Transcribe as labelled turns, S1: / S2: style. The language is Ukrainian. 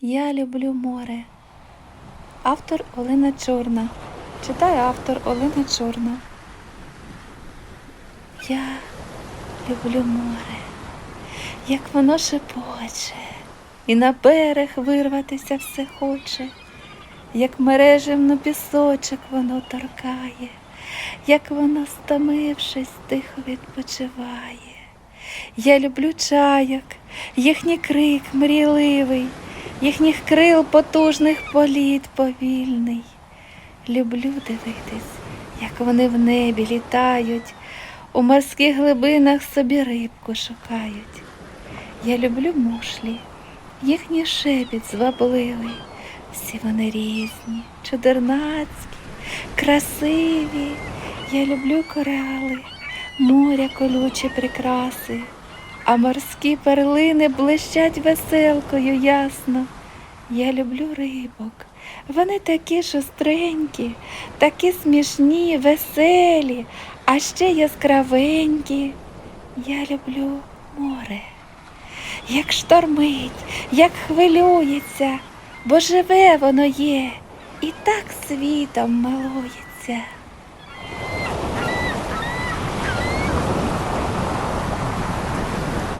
S1: Я люблю море. Автор Олена Чорна. Читає автор Олена Чорна. Я люблю море, як воно шепоче, і на берег вирватися все хоче, як мережевно пісочок воно торкає, як воно, стомившись, тихо відпочиває. Я люблю чайок, їхній крик мрійливий, їхніх крил потужних політ повільний. Люблю дивитись, як вони в небі літають, у морських глибинах собі рибку шукають. Я люблю мушлі, їхній шепіт звабливий. Всі вони різні, чудернацькі, красиві. Я люблю корали, моря колючі прикраси, а морські перлини блищать веселкою ясно. Я люблю рибок. Вони такі шустренькі, такі смішні, веселі, а ще яскравенькі. Я люблю море. Як штормить, як хвилюється, бо живе воно є і так світом милується.